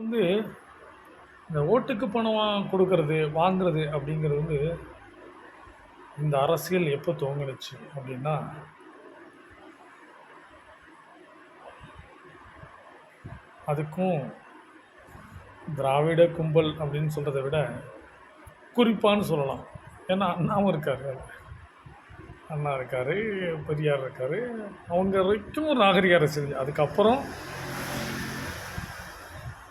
வந்து இந்த ஓட்டுக்கு பணம் கொடுக்கறது வாங்குறது அப்படிங்கிறது வந்து இந்த அரசியல் எப்போ துவங்குனுச்சு அப்படின்னா அதுக்கும் திராவிட கும்பல் அப்படின்னு சொல்கிறத விட குறிப்பான்னு சொல்லலாம். ஏன்னா அண்ணாவும் இருக்கார். அண்ணா இருக்கார் பெரியார் இருக்கார். அவங்க வரைக்கும் ஒரு நாகரிக அரசியல். அதுக்கப்புறம்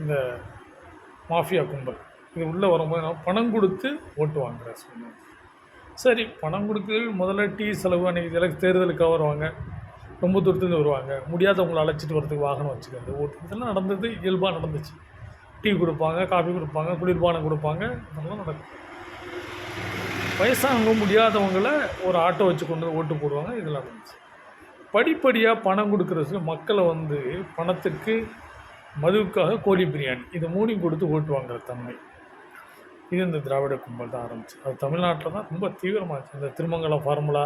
இந்த மாஃபியா கும்பல். இது உள்ளே வரும்போது நான் பணம் கொடுத்து ஓட்டு வாங்குற சொன்னாங்க சரி பணம் கொடுத்து முதல்ல டீ செலவு அன்றைக்கி எனக்கு தேர்தலுக்காக வருவாங்க ரொம்ப தூரத்துலேருந்து வருவாங்க. முடியாதவங்களை அழைச்சிட்டு வரதுக்கு வாகனம் வச்சுக்கிறது ஓட்டு. இதெல்லாம் நடந்தது இயல்பாக நடந்துச்சு. டீ கொடுப்பாங்க காஃபி கொடுப்பாங்க குளிர்பானம் கொடுப்பாங்க. இதெல்லாம் நடக்கும் வயசானவங்க முடியாதவங்களை ஒரு ஆட்டோ வச்சு கொண்டு வந்து ஓட்டு போடுவாங்க. இதெல்லாம் நடந்துச்சு. படிப்படியாக பணம் கொடுக்குறது மக்களை வந்து பணத்துக்கு மதுவுக்காக கோழி பிரியாணி. இது மூணையும் கொடுத்து ஓட்டு வாங்குற தன்மை. இது இந்த திராவிட கும்பல் தான் ஆரம்பிச்சு. அது தமிழ்நாட்டில் தான் ரொம்ப தீவிரமாச்சு இந்த திருமங்கலம் ஃபார்முலா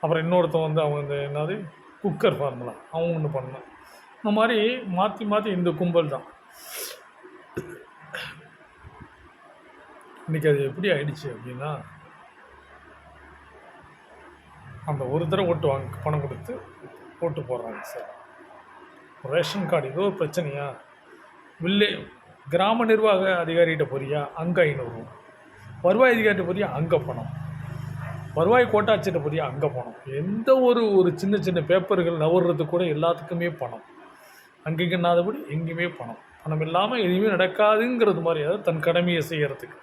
அப்புறம் இன்னொருத்தன் வந்து அவங்க இந்த என்னது குக்கர் ஃபார்முலா அவங்க ஒன்று பண்ணான். இந்த மாதிரி மாற்றி மாற்றி இந்த கும்பல் தான். இன்றைக்கி அது எப்படி ஆயிடுச்சு அப்படின்னா அந்த ஒரு தடவை ஓட்டு வாங்க பணம் கொடுத்து ஓட்டு போடுறாங்க சார். ரேஷன் கார்டு ஏதோ பிரச்சனையா? வில்லே கிராம நிர்வாக அதிகாரிகிட்ட போறியா? அங்கே ஐநூறு. வருவாய் அதிகாரிகிட்ட போறியா? அங்கே பணம். வருவாய் கோட்டாட்சியிட்ட போறியா? அங்கே பணம். எந்த ஒரு ஒரு சின்ன சின்ன பேப்பர்கள் நவர்றதுக்கு கூட எல்லாத்துக்குமே பணம். அங்கேங்கன்னாதபடி எங்கேயுமே பணம். பணம் இல்லாமல் எதுவுமே நடக்காதுங்கிறது மாதிரி அதாவது தன் கடமையை செய்கிறதுக்கு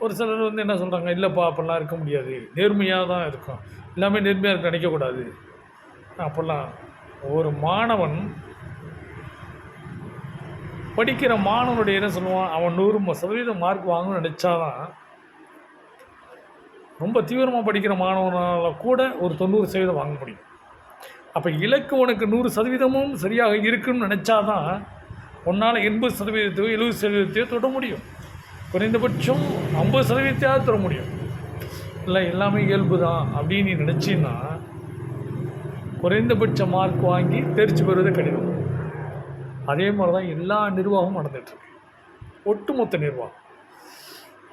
ஒரு சிலர் வந்து என்ன சொல்கிறாங்க இல்லைப்பா அப்படிலாம் இருக்க முடியாது. நேர்மையாக தான் இருக்கும். எல்லாமே நேர்மையாக இருக்க நினைக்கக்கூடாது. அப்படிலாம் ஒரு மாணவன் படிக்கிற மாணவனுடைய என்ன சொல்லுவான்? அவன் நூறு சதவீதம் மார்க் வாங்கணும்னு நினச்சாதான் ரொம்ப தீவிரமாக படிக்கிற மாணவனால் கூட ஒரு தொண்ணூறு சதவீதம் வாங்க முடியும். அப்போ இலக்கு உனக்கு நூறு சதவீதமும் சரியாக இருக்குன்னு நினச்சாதான் உன்னால் எண்பது சதவீதத்தையோ எழுபது சதவீதத்தையோ தொட முடியும். குறைந்தபட்சம் ஐம்பது சதவீதத்தையாவது தொட முடியும். இல்லை எல்லாமே இயல்பு தான் அப்படின்னு நீ நினச்சின்னா குறைந்தபட்ச மார்க் வாங்கி தேர்ச்சி பெறுவது கடினம். அதே மாதிரி தான் எல்லா நிர்வாகமும் நடந்துகிட்ருக்கு ஒட்டுமொத்த நிர்வாகம்.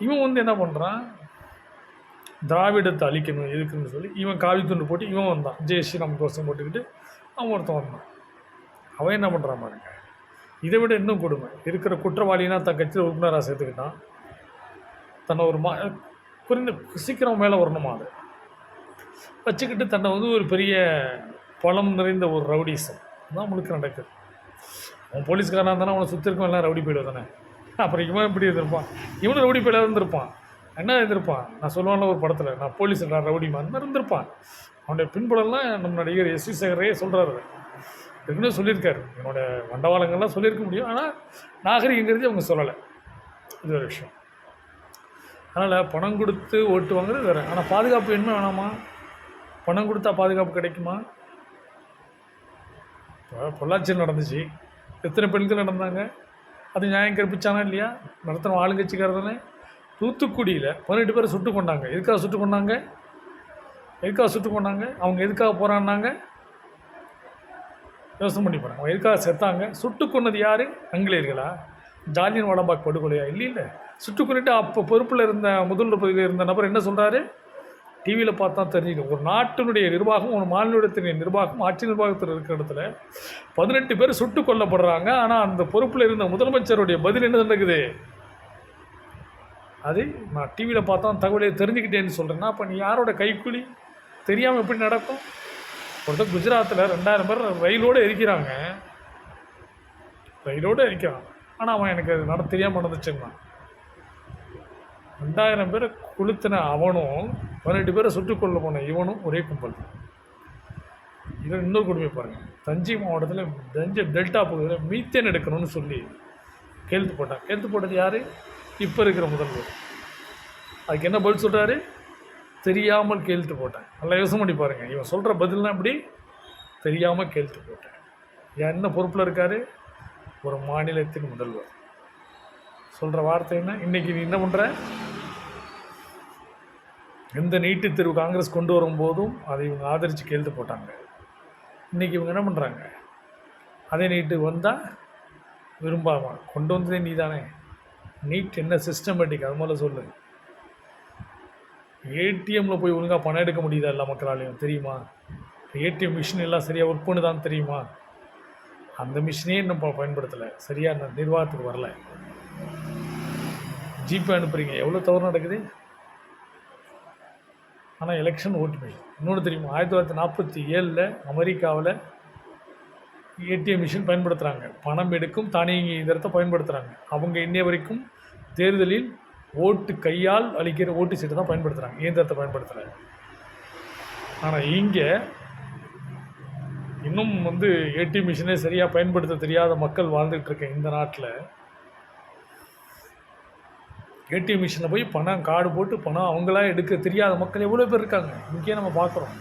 இவன் வந்து என்ன பண்ணுறான் திராவிடத்தை அழிக்கணும் எதுக்குன்னு சொல்லி இவன் காவி துண்டு போட்டு இவன் வந்தான். ஜெய் ஸ்ரீராம் கோஷம் போட்டுக்கிட்டு அவன் ஒருத்தன் வந்தான். அவன் என்ன பண்ணுறான் பாருங்க? இதை விட இன்னும் கொடுமை. இருக்கிற குற்றவாளினா தன் கட்சியில் உறுப்பினராக சேர்த்துக்கிட்டான். தன்னை ஒரு மா குறைந்த சீக்கிரம் மேலே வரணுமா அது? வச்சுக்கிட்டு தன்னை வந்து ஒரு பெரிய பலம் நிறைந்த ஒரு ரவுடிசம் தான் முழுக்க நடக்குது. அவன் போலீஸ்காரனாக இருந்தானே அவனை சுற்றி எல்லாம் ரவுடி போயிடுவ தானே? அப்புறம் இவன் எப்படி இருந்திருப்பான்? இவனும் ரவுடி போயில இருந்திருப்பான். என்ன இருந்திருப்பான்? நான் சொல்லுவான்ல ஒரு படத்தில் நான் போலீஸ் நான் ரவுடிமா அந்த மாதிரி இருந்திருப்பான். அவனுடைய பின்புலம்லாம் நம்ம நடிகர் எஸ் வி சேகரே சொல்கிறாரு ஏற்கனவே சொல்லியிருக்காரு. என்னோட வண்டவாளங்கள்லாம் சொல்லியிருக்க முடியும். ஆனால் நாகரிகங்கிறது அவங்க சொல்லலை. இது ஒரு விஷயம். அதனால் பணம் கொடுத்து ஓட்டு வாங்குறது வேறு. ஆனால் பாதுகாப்பு என்ன வேணாமா? பணம் கொடுத்தா பாதுகாப்பு கிடைக்குமா? பொள்ளாச்சியில் நடந்துச்சு. எத்தனை பெண்கள் நடந்தாங்க? அது நியாயம் கற்பிச்சானா இல்லையா? நடத்தின ஆளுங்கட்சிக்காரதானே தூத்துக்குடியில் பதினெட்டு பேரை சுட்டு கொண்டாங்க. எதுக்காக சுட்டு கொண்டாங்க? எதுக்காக சுட்டு கொண்டாங்க? அவங்க எதுக்காக போகிறான்னாங்க யோசனை பண்ணி போகிறாங்க அவங்க எதுக்காக செத்தாங்க? சுட்டு கொன்னது யார்? ஆங்கிலேயர்களா? ஜாலியன் வாலாபாக் படுகொலையா? இல்லை இல்லை சுட்டு கொண்டுட்டு அப்போ பொறுப்பில் இருந்த முதல்வர் பகுதியில் இருந்த நபர் என்ன சொல்கிறாரு டிவியில் பார்த்தா தெரிஞ்சுக்கணும். ஒரு நாட்டினுடைய நிர்வாகம் ஒரு மாநிலத்தினுடைய நிர்வாகம் ஆட்சி நிர்வாகத்தில் இருக்கிற இடத்துல பதினெட்டு பேர் சுட்டு கொல்லப்படுறாங்க. ஆனால் அந்த பொறுப்பில் இருந்த முதலமைச்சருடைய பதில் என்ன நடக்குது? அது நான் டிவியில் பார்த்தா தகவலை தெரிஞ்சுக்கிட்டேன்னு சொல்கிறேன்னா அப்போ நீ யாரோட கைக்கூலி தெரியாமல் எப்படி நடக்கும்? ஒருத்தர் குஜராத்தில் ரெண்டாயிரம் பேர் ரயிலோடு எரிக்கிறாங்க. ரயிலோடு எரிக்கிறான். ஆனால் அவன் எனக்கு அது நட தெரியாமல் நடந்துச்சுங்கண்ணா ரெண்டாயிரம் பேர் கொளுத்தின அவனும் பதினெட்டு பேரை சுட்டுக்கொள்ள போன இவனும் ஒரே கும்பல். இதில் இன்னொரு கொடுமை பாருங்கள் தஞ்சை மாவட்டத்தில் தஞ்சை டெல்டா பகுதியில் மீத்தேன் எடுக்கணும்னு சொல்லி கேள்வி போட்டான். கேள்வி போட்டது யார்? இப்போ இருக்கிற முதல்வர். அதுக்கு என்ன பதில் சொல்கிறாரு தெரியாமல் கேள்வி போட்டேன். நல்லா யோசனை பண்ணி பாருங்கள் இவன் சொல்கிற பதிலெலாம் எப்படி? தெரியாமல் கேள்வி போட்டேன். என்ன பொறுப்பில் இருக்கார்? ஒரு மாநிலத்தின் முதல்வர். சொல்கிற வார்த்தை என்ன? இன்றைக்கி நீ என்ன பண்ணுற எந்த நீட்டு தேர்வு காங்கிரஸ் கொண்டு வரும்போதும் அதை இவங்க ஆதரித்து கேள்வி போட்டாங்க. இன்றைக்கி இவங்க என்ன பண்ணுறாங்க அதே நீட்டு வந்தால் விரும்பாமல் கொண்டு வந்ததே நீ தானே நீட் என்ன சிஸ்டமேட்டிக் அது முதல்ல சொல்லு. ஏடிஎம்மில் போய் ஒழுங்காக பணம் எடுக்க முடியுதா எல்லா மக்களாலையும் தெரியுமா? ஏடிஎம் மிஷின் எல்லாம் சரியாக ஒர்க் பண்ணுதான்னு தெரியுமா? அந்த மிஷினே இன்னும் ப- பயன்படுத்தலை. சரியாக நிர்வாகத்துக்கு வரல. ஜிபே அனுப்புறீங்க. எவ்வளோ தவறு நடக்குது? ஆனால் எலெக்ஷன் ஓட்டு இன்னொன்று தெரியுமா? ஆயிரத்தி தொள்ளாயிரத்தி நாற்பத்தி ஏழில் அமெரிக்காவில் ஏடிஎம் மிஷின் பயன்படுத்துகிறாங்க பணம் எடுக்கும் தானியங்கி இதரத்தை பயன்படுத்துகிறாங்க அவங்க இன்னைய வரைக்கும் தேர்தலில் ஓட்டு கையால் அளிக்கிற ஓட்டு சீட்டை தான் பயன்படுத்துகிறாங்க இயந்திரத்தை பயன்படுத்துகிறாங்க ஆனால் இங்கே இன்னும் வந்து ஏடிஎம் மிஷினே சரியாக பயன்படுத்த தெரியாத மக்கள் வாழ்ந்துகிட்ருக்க இருக்க இந்த நாட்டில் ஏடிஎம் மிஷினில் போய் பணம் கார்டு போட்டு பணம் அவங்களா எடுக்க தெரியாத மக்கள் எவ்வளோ பேர் இருக்காங்க. இங்கேயே நம்ம பார்க்குறோம்.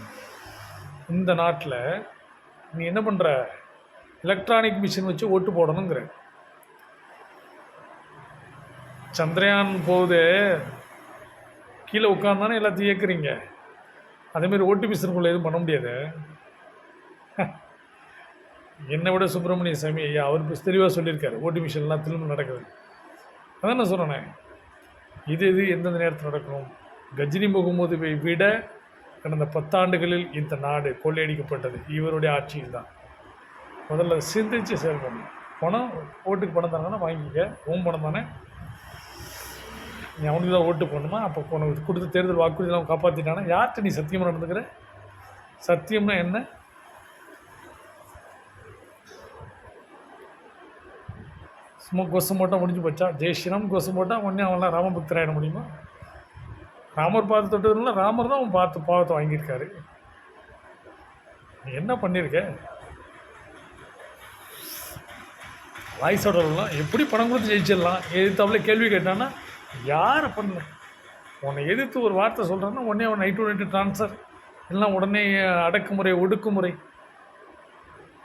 இந்த நாட்டில் நீ என்ன பண்ணுற எலக்ட்ரானிக் மிஷின் வச்சு ஓட்டு போடணுங்கிற. சந்திரயான் போகுது. கீழே உட்காந்தானே எல்லாத்தையும் இயக்குறீங்க. அதேமாரி ஓட்டு மிஷினுக்குள்ளே எதுவும் பண்ண முடியாது. என்னை விட சுப்பிரமணிய சாமி ஐயா அவர் தெளிவாக சொல்லியிருக்காரு ஓட்டு மிஷின்லாம் திரும்ப நடக்குது அதான் நான் சொல்கிறேனே இது இது எந்தெந்த நேரத்தில் நடக்கணும்? கஜினி முகமதுவை விட கடந்த பத்தாண்டுகளில் இந்த நாடு கொள்ளையடிக்கப்பட்டது. இவருடைய ஆட்சியில் தான். முதல்ல சிந்திச்சு செயல்படணும் பணம் ஓட்டுக்கு பணம் தானே வாங்கிக்க? ஓம் பணம் தானே? நீ அவனுக்கு தான் ஓட்டு போடணுமா? அப்போ உனக்கு கொடுத்த தேர்தல் வாக்குறுதியெல்லாம் காப்பாற்றிட்டானா யார்கிட்ட நீ சத்தியமாக நடந்துக்கிற? சத்தியம்னா என்ன? சும்மா கொசு போட்டால் முடிஞ்சு போச்சா? ஜெய் ஸ்ரீராம் கொசு போட்டால் உடனே அவன்லாம் ஆகிட முடியுமா? ராமர் பார்த்து தொட்டதுனால ராமர் தான் அவன் பார்த்து பாவத்தை வாங்கியிருக்காரு. நீ என்ன பண்ணியிருக்க வாய்ஸ் ஓடலாம் எப்படி பணம் கொடுத்து ஜெயிச்சிடலாம்? எதிர்த்தாப்புல கேள்வி கேட்டான்னா யாரை பண்ணல? உன்னை எதிர்த்து ஒரு வார்த்தை சொல்கிறேன்னா உடனே அவன் நைட்டு நைட்டு ட்ரான்ஸ்ஃபர் எல்லாம் உடனே அடக்குமுறை ஒடுக்குமுறை.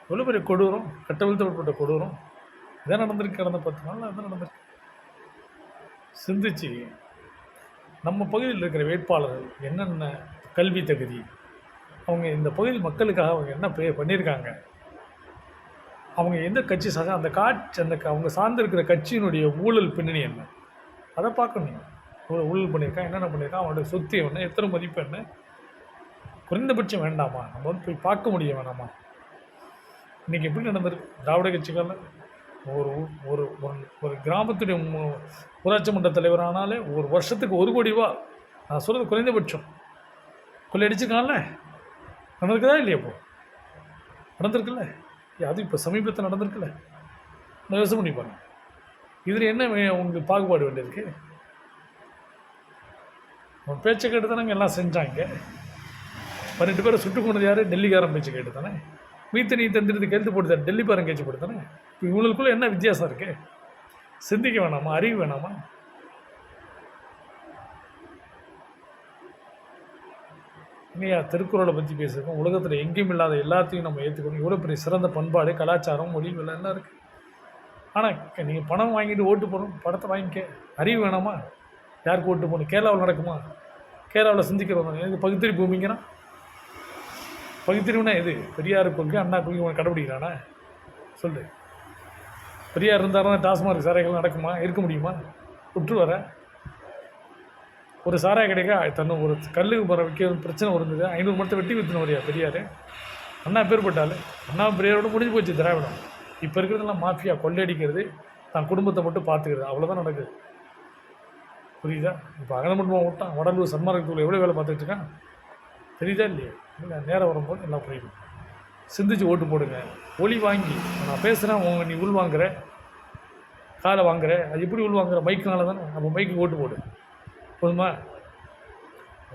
எவ்வளோ பெரிய கொடூரம்? கட்டவிழ்த்தப்பட்ட கொடூரம். இதான் நடந்திருக்கு கடந்த பத்து நாள் அதான் நடந்திருக்கு. சிந்திச்சு நம்ம பகுதியில் இருக்கிற வேட்பாளர்கள் என்னென்ன கல்வி தகுதி அவங்க இந்த பகுதி மக்களுக்காக அவங்க என்ன பே பண்ணியிருக்காங்க அவங்க எந்த கட்சி சார் அந்த காட்சி அந்த க- அவங்க சார்ந்திருக்கிற கட்சியினுடைய ஊழல் பின்னணி என்ன? அதை பார்க்கணும் ஊழல் ஊழல் பண்ணியிருக்கான் என்னென்ன பண்ணியிருக்கான் அவனுடைய சொத்து என்ன எத்தனை மதிப்பு என்ன? குறைந்தபட்சம் வேண்டாமா? நம்ம வந்து போய் பார்க்க முடிய வேணாமா? இன்றைக்கி எப்படி நடந்திருக்கு? திராவிட கட்சிகளில் ஒரு ஒரு ஒரு- ஒரு கிராமத்துடைய ஊராட்சி மன்ற தலைவரானாலே ஒரு வருஷத்துக்கு ஒரு கோடி ரூபா. நான் சொல்கிறது குறைந்தபட்சம். கொள்ளையடிச்சிருக்கான்ல நடந்திருக்குதா இல்லையா இப்போ? நடந்திருக்குல்ல? அது இப்போ சமீபத்தில் நடந்திருக்குல்ல? நான் யோசனை பண்ணி இதில் என்ன உங்களுக்கு பாகுபாடு வேண்டியிருக்கு? உன் பேச்சை கேட்டு தானே எல்லாம் செஞ்சாங்க. பன்னெண்டு பேரை சுட்டு கொண்டது யார்? டெல்லிக்காரன் பேச்சு கேட்டு தானே மீத்தனி தந்திரத்துக்கு எழுத்து போட்டு டெல்லிக்காரன் கேச்சு போட்டு இப்போ இவங்களுக்குள்ளே என்ன வித்தியாசம் இருக்கு? சிந்திக்க வேணாமா? அறிவு வேணாமா? இல்லையா திருக்குறளை பற்றி பேசுகிறோம் உலகத்தில் எங்கேயும் இல்லாத எல்லாத்தையும் நம்ம ஏற்றுக்கணும் இவ்வளோ பெரிய சிறந்த பண்பாடு கலாச்சாரம் மொழி எல்லாம் இருக்குது ஆனால் நீங்கள் பணம் வாங்கிட்டு ஓட்டு போடணும் படத்தை வாங்கிக்க. அறிவு வேணாமா? யாருக்கு ஓட்டு போகணும் கேரளாவில் நடக்குமா? கேரளாவில் சிந்திக்கிறவங்க எனக்கு பகுத்தறி பூமிங்கிறான். பகுத்தறிவுனா எது? பெரியார் கொள்கை அண்ணா கொள்கை உனக்கு கடைபிடிக்கிறானா? சொல்லு. பெரியார் இருந்தாலும் டாஸ்மார்க் சாராய்கள் நடக்குமா? இருக்க முடியுமா? உற்று வர. ஒரு சாராய கிடைக்கா தன்னை ஒரு கல்லுக்கு போகிற வைக்க பிரச்சனை இருந்தது ஐநூறு மட்டும் வெட்டி விற்றுன வரையா பெரியார் அண்ணா பேர்பட்டால் அண்ணா பெரியாரோட முடிஞ்சு போச்சு திராவிடம். இப்போ இருக்கிறதெல்லாம் மாஃபியா கொள்ளையடிக்கிறது. தான் குடும்பத்தை மட்டும் பார்த்துக்கிறது. அவ்வளோதான் நடக்குது. புரியுதா? இப்போ அகலமட்டமாக விட்டான் வடலூர் சன்மார்க்கத்துக்குள்ள எவ்வளோ வேலை பார்த்துட்டு இருக்கான்? தெரியுதா இல்லையா? இல்லை நேரம் வரும்போது எல்லாம் புரியும் சிந்திச்சு ஓட்டு போடுங்க. ஒளி வாங்கி நான் பேசுகிறேன் உங்க நீ உள் வாங்குற காலை வாங்குற அது எப்படி உள் வாங்குற? மைக்குனால தானே. அப்போ மைக்கு ஓட்டு போடு. போதுமா?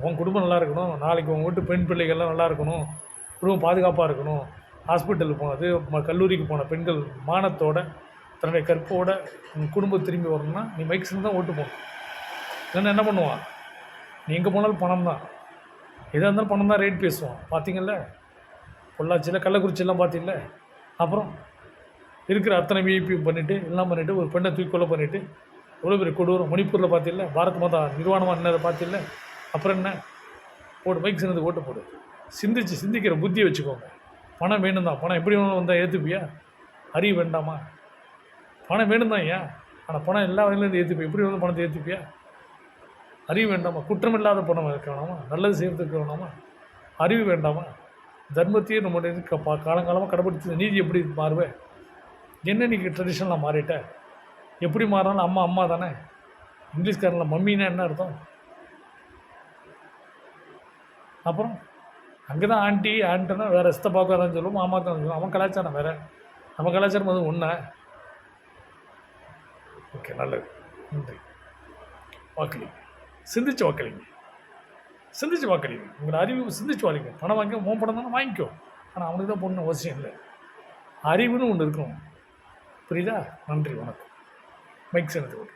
உன் குடும்பம் நல்லா இருக்கணும். நாளைக்கு உங்கள் வீட்டு பெண் பிள்ளைகள்லாம் நல்லா இருக்கணும். குடும்பம் பாதுகாப்பாக இருக்கணும். ஹாஸ்பிட்டலுக்கு போனது கல்லூரிக்கு போன பெண்கள் மானத்தோட தன்னுடைய கற்போட உன் குடும்பம் திரும்பி வரணும்னா நீ மைக் சின்ன தான் ஓட்டு போகணும் இல்லைன்னா என்ன பண்ணுவான்? நீ எங்கே போனாலும் பணம் தான் எதாக இருந்தாலும் பணம் தான் ரேட் பேசுவோம். பார்த்தீங்கல்ல பொள்ளாச்சியில் கள்ளக்குறிச்சியெல்லாம் பார்த்தீங்கல்ல அப்புறம் இருக்கிற அத்தனை விஐபி பண்ணிவிட்டு எல்லாம் பண்ணிவிட்டு ஒரு பெண்ணை தூக்கொலை பண்ணிவிட்டு எவ்வளோ பெரிய கொடூரம். மணிப்பூரில் பார்த்தில்ல பாரத் மாதா நிர்வாணமாக என்னதை பார்த்தில்ல அப்புறம் என்ன? போடு பைக் சின்னது ஓட்டு போடு. சிந்திச்சு சிந்திக்கிற புத்தியை வச்சுக்கோங்க. பணம் வேணும் தான் பணம் எப்படி வேணும் வந்தால் ஏற்றுப்பியா அறிவு வேண்டாமா? பணம் வேணும் தான் ஏன்? ஆனால் பணம் எல்லா வகையிலேருந்து ஏற்றுப்பியா எப்படி வேணும் பணத்தை ஏற்றுப்பியா அறிவு வேண்டாமா? குற்றமில்லாத பணம் இருக்க வேணாமா? நல்லது செய்கிறதுக்கு வேணாமா? அறிவு வேண்டாமா? தர்மத்தையே நம்முடைய க- பா- காலங்காலமாக கடைபிடிச்ச நீதி எப்படி மாறுவே? என்ன நீ ட்ரெடிஷனலாக மாறிட்ட? எப்படி மாறினாலும் அம்மா அம்மா தானே? இங்கிலீஷ்காரனில் மம்மின்னா என்ன அர்த்தம்? அப்புறம்? அங்கே தான் ஆண்டி ஆண்ட்டுனா வேறு எஸ்த பார்க்காதான்னு சொல்லுவோம் மாமா தான் சொல்லுவோம். அவன் கலாச்சாரம் வேறு. நம்ம கலாச்சாரம் அது ஒன்றா ஓகே நல்லது. நன்றி. வாக்களிங்க. சிந்திச்சு வாக்களிங்க. சிந்திச்சு வாக்களிங்க. உங்களை அறிவு சிந்திச்சு வாழிங்க பணம் வாங்க உன் படம் தானே வாங்கிக்கோ. ஆனால் அவனுக்கு தான் போடணும் அவசியம் இல்லை. அறிவுன்னு ஒன்று இருக்கணும். புரியுதா? நன்றி வணக்கம். மைக் சேர்ந்து